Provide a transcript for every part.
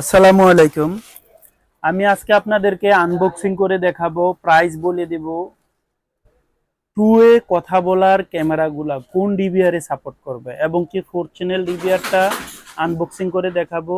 আসসালামু আলাইকুম। আমি আজকে আপনাদেরকে আনবক্সিং করে দেখাবো প্রাইস বলে দেব। টু এ কথা বলার ক্যামেরাগুলা কোন ডিবিআর এ সাপোর্ট করবে এবং কি ফোর চ্যানেল ডিবিআরটা আনবক্সিং করে দেখাবো,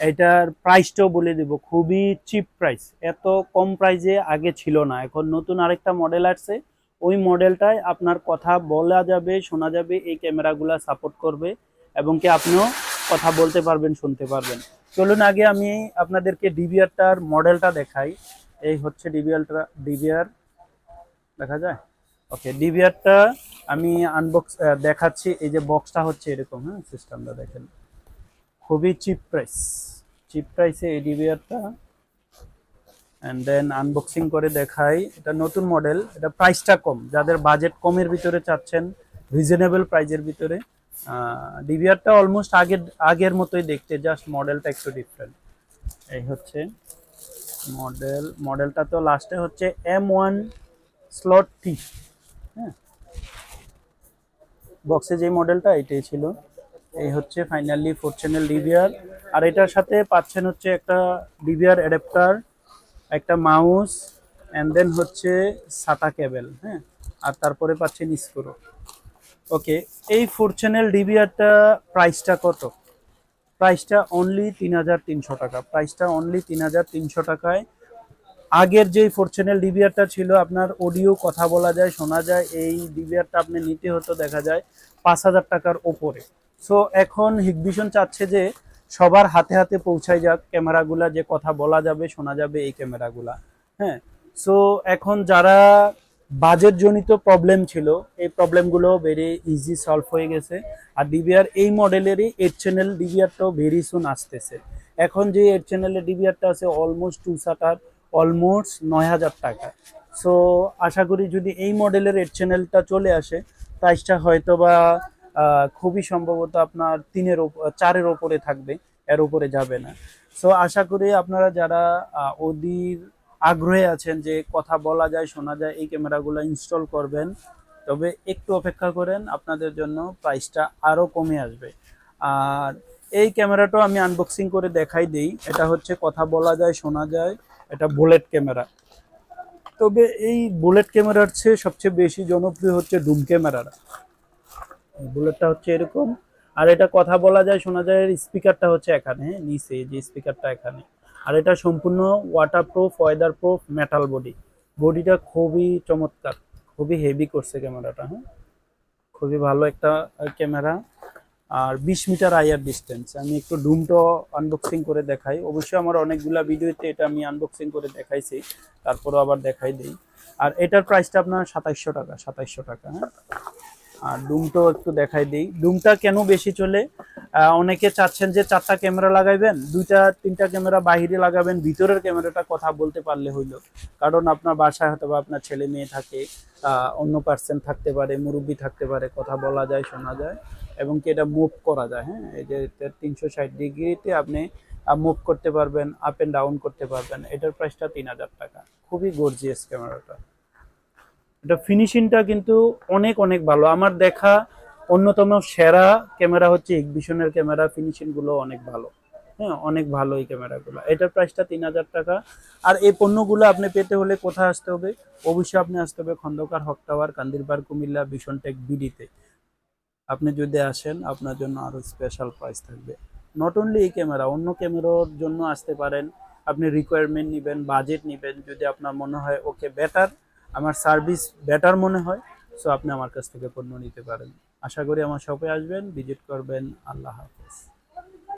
এটার প্রাইসটাও বলে দেব। খুবই চিপ প্রাইস এত কম প্রাইসে আগে ছিল না। এখন নতুন আরেকটা মডেল আসছে, ওই মডেলটায় আপনার কথা বলা যাবে, শোনা যাবে, এই ক্যামেরাগুলা সাপোর্ট করবে এবং কি আপনিও কথা বলতে পারবেন, শুনতে পারবেন। চলুন আগে আমি আপনাদেরকে ডিবিআরটার মডেলটা দেখাই। এই হচ্ছে ডিবিআরটা ডিবিআর দেখা যায়? ওকে ডিবিআরটা আমি আনবক্স দেখাচ্ছি। এই যে বক্সটা হচ্ছে এরকম হ্যাঁ সিস্টেমটা দেখেন। খুবই চিপ প্রাইস চিপ প্রাইসে এই ডিবিআরটা অ্যান্ড দেন আনবক্সিং করে দেখাই। এটা নতুন মডেল এটা প্রাইসটা কম। যাদের বাজেট কমের ভিতরে চাচ্ছেন রিজনেবল প্রাইজের ভিতরে। ডিভিআরটা অলমোস্ট আগের আগের মতোই দেখতে জাস্ট মডেলটা একটু ডিফারেন্ট এই হচ্ছে মডেল মডেলটা তো লাস্টে হচ্ছে এম ওয়ান স্লট টি হ্যাঁ? বক্সে যে মডেলটা এটাই ছিল। এই হচ্ছে ফাইনালি ফোর চ্যানেল ডিভিআর আর এটার সাথে পাচ্ছেন হচ্ছে একটা ডিভিআর অ্যাডাপ্টার একটা মাউস অ্যান্ড দেন হচ্ছে সাটা কেবেল হ্যাঁ? আর তারপরে পাচ্ছেন স্ক্রু ওকে এই ফোর চ্যানেল ডিবিআরটা প্রাইসটা কত? প্রাইসটা অনলি তিন হাজার তিনশো টাকা। প্রাইসটা অনলি তিন হাজার তিনশো টাকায়। আগের যে ফোর চ্যানেল ডিবিআরটা ছিল, আপনার অডিও কথা বলা যায়, শোনা যায়, এই ডিবিআরটা আপনি নিতে হতো, দেখা যায়, পাঁচ হাজার টাকার ওপরে। সো এখন হিগভিশন চাচ্ছে যে সবার হাতে হাতে পৌঁছায় যাক, ক্যামেরাগুলা যে কথা বলা যাবে, শোনা যাবে এই ক্যামেরাগুলা। হ্যাঁ সো এখন যারা বাজেট জনিত প্রবলেম ছিল। এই প্রবলেমগুলো ভেরি ইজি সলভ হয়ে গেছে। আর ডিবিআর এই মডেলেরই এইট চ্যানেল ডিবিআরটাও ভেরি সুন আসতেছে। এখন যে এইট চ্যানেলের ডিবিআরটা আছে অলমোস্ট টু সাটার অলমোস্ট নয় হাজার টাকা। সো আশা করি যদি এই মডেলের এইট চ্যানেলটা চলে আসে প্রাইসটা হয়তো বা খুবই সম্ভবত আপনার তিনের ওপ- চারের ওপরে থাকবে, এর উপরে যাবে না। সো আশা করি আপনারা যারা অধীর আগ্রহে আছেন যে কথা বলা যায়, শোনা যায়, এই ক্যামেরাগুলো ইনস্টল করবেন। তবে একটু অপেক্ষা করেন, আপনাদের জন্য প্রাইসটা আরও কমে আসবে। আর এই ক্যামেরাটাও আমি আনবক্সিং করে দেখাই দিই। এটা হচ্ছে কথা বলা যায়, শোনা যায়, এটা বুলেট ক্যামেরা। তবে এই বুলেট ক্যামেরার চেয়ে সবচেয়ে বেশি জনপ্রিয় হচ্ছে ডুম ক্যামেরারা বুলেটটা হচ্ছে এরকম। আর এটা কথা বলা যায়, শোনা যায় স্পিকারটা হচ্ছে এখানে, নিচে যে স্পিকারটা এখানে। আর এটা সম্পূর্ণ waterproof weatherproof metal body বডিটা খুবই চমৎকার, খুবই হেভি করছে ক্যামেরাটা হ্যাঁ? খুবই ভালো একটা ক্যামেরা আর বিশ মিটার আইয়ার ডিস্টেন্স আমি একটু ডুমটো আনবক্সিং করে দেখাই। অবশ্যই আমার অনেকগুলা ভিডিওতে এটা আমি আনবক্সিং করে দেখাইছি। তারপরও আবার দেখাই দিই। আর এটার প্রাইসটা আপনার সাতাইশশো টাকা সাতাইশশো টাকা হ্যাঁ? আর ডুমটো একটু দেখাই দিই। ডুমটা কেন বেশি চলে? অনেকে চাচ্ছেন যে চারটা ক্যামেরা লাগাইবেন, দুইটা, তিনটা ক্যামেরা বাইরে লাগাবেন, ভিতরের ক্যামেরাটা কথা বলতে পারলে হইল। কারণ আপনার বাসায় হয়তো বা আপনার ছেলে মেয়ে থাকে অন্য পার্সন থাকতে পারে, মুরব্বী থাকতে পারে, কথা বলা যায়, শোনা যায়, এবং কি এটা মুভ করা যায় হ্যাঁ? এই যে তিনশো ষাট ডিগ্রিতে আপনি মুভ করতে পারবেন আপ অ্যান্ড ডাউন করতে পারবেন, এটার প্রাইসটা তিন হাজার টাকা। খুবই গর্জিয়াস ক্যামেরাটা। এটা ফিনিশিংটা কিন্তু অনেক অনেক ভালো। আমার দেখা অন্যতম সেরা ক্যামেরা হচ্ছে এক্সবিশনের ক্যামেরা ফিনিশিংগুলো অনেক ভালো। হ্যাঁ অনেক ভালো এই ক্যামেরাগুলো। এটার প্রাইসটা তিন হাজার টাকা। আর এই পণ্যগুলো আপনি পেতে হলে কোথায় আসতে হবে? অবশ্যই আপনি আসতে হবে খন্দকার হক টাওয়ার কান্দিরবার কুমিল্লা, ভীষণ টেক বিডিতে আপনি যদি আসেন, আপনার জন্য আরও স্পেশাল প্রাইস থাকবে। নট অনলি এই ক্যামেরা, অন্য ক্যামেরার জন্য আসতে পারেন। আপনি রিকোয়ারমেন্ট নেবেন বাজেট নেবেন। যদি আপনার মনে হয় ওকে বেটার আমার সার্ভিস বেটার মনে হয় সো আপনি আমার কাছ থেকে পণ্য নিতে পারেন। আশা করি আমার শপে আসবেন ভিজিট করবেন। আল্লাহ হাফেজ।